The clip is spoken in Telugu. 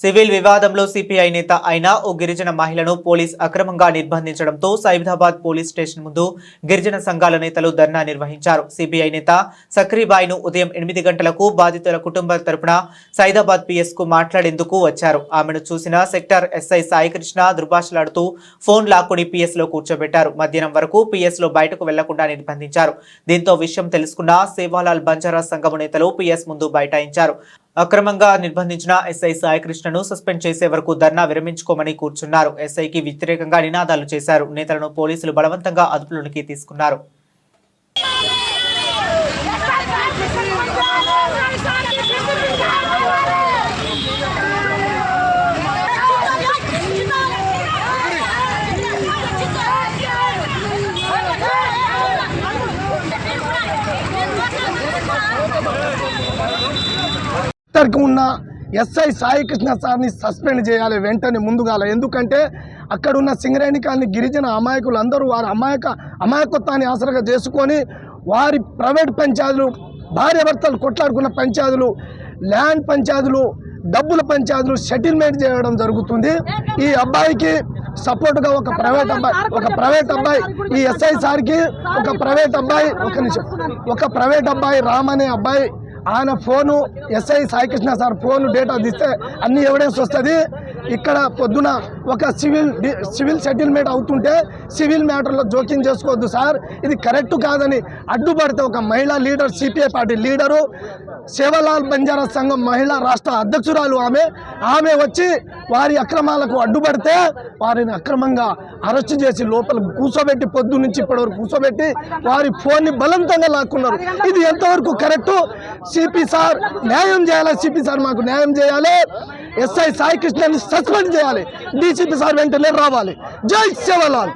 సివిల్ వివాదంలో సిపిఐ నేత అయిన ఓ గిరిజన మహిళను పోలీస్ అక్రమంగా నిర్బంధించడంతో సైబరాబాద్ పోలీస్ స్టేషన్ ముందు గిరిజన సంఘాల నేతలు ధర్నా నిర్వహించారు. సిపిఐ నేత సక్రీబాయిను ఉదయం ఎనిమిది గంటలకు బాధితుల కుటుంబం తరపున సైదాబాద్ పిఎస్కు మాట్లాడేందుకు వచ్చారు. ఆమెను చూసిన సెక్టర్ ఎస్ఐ సాయికృష్ణ దుర్భాషలాడుతూ ఫోన్ లాక్కుని పిఎస్లో కూర్చోబెట్టారు. మధ్యాహ్నం వరకు పిఎస్లో బయటకు వెళ్ళకుండా నిర్బంధించారు. దీంతో విషయం తెలుసుకున్న సేవాలాల్ బంజారా సంఘము నేతలు పిఎస్ ముందు బైఠాయించారు. అక్రమంగా నిర్బంధించిన ఎస్ఐ సాయికృష్ణను సస్పెండ్ చేసే వరకు ధర్నా విరమించుకోమని కూర్చున్నారు. ఎస్ఐకి వ్యతిరేకంగా నినాదాలు చేశారు. నేతలను పోలీసులు బలవంతంగా అదుపులోనికి తీసుకున్నారు. ఇద్దరికి ఉన్న ఎస్ఐ సాయికృష్ణ సార్ని సస్పెండ్ చేయాలి వెంటనే ముందుగాల. ఎందుకంటే అక్కడున్న సింగరేణి కాలనీ గిరిజన అమాయకులు అందరూ వారి అమాయక అమాయకత్వాన్ని ఆసరగా చేసుకొని వారి ప్రైవేట్ పంచాయతీలు భార్యాభర్తలు కొట్లాడుకున్న పంచాయతీలు ల్యాండ్ పంచాయతీలు డబ్బుల పంచాయతీలు సెటిల్మెంట్ చేయడం జరుగుతుంది. ఈ అబ్బాయికి సపోర్ట్గా ఒక ప్రైవేట్ అబ్బాయి ఒక ప్రైవేట్ అబ్బాయి ఈ ఎస్ఐ సార్కి ఒక ప్రైవేట్ అబ్బాయి ఒక నిమిషం ఒక ప్రైవేట్ అబ్బాయి రామ్ అనే అబ్బాయి ఆయన phone SI Saikrishna sir phone data తీస్తే అన్ని ఎవిడెన్స్ వస్తుంది. ఇక్కడ పొద్దున ఒక సివిల్ సివిల్ సెటిల్మెంట్ అవుతుంటే సివిల్ మ్యాటర్లో జోక్యం చేసుకోవద్దు సార్. ఇది కరెక్ట్ కాదని అడ్డుపడితే ఒక మహిళా leader CPI party leader Sevalal Banjara సంఘం మహిళా రాష్ట్ర అధ్యక్షురాలు ఆమె ఆమె వచ్చి వారి అక్రమాలకు అడ్డుపడితే వారిని అక్రమంగా అరెస్ట్ చేసి లోపల కూర్చోబెట్టి పొద్దు నుంచి ఇప్పటి వరకు కూర్చోబెట్టి వారి ఫోన్ని బలవంతంగా లాక్కున్నారు. ఇది ఎంతవరకు కరెక్టు? సిపి సార్ న్యాయం చేయాలి? సిపి సార్ మాకు న్యాయం చేయాలి. ఎస్ఐ సాయి కృష్ణని సస్పెండ్ చేయాలి. డీసీపీ సార్ వెంటనే రావాలి. జై సేవలాల్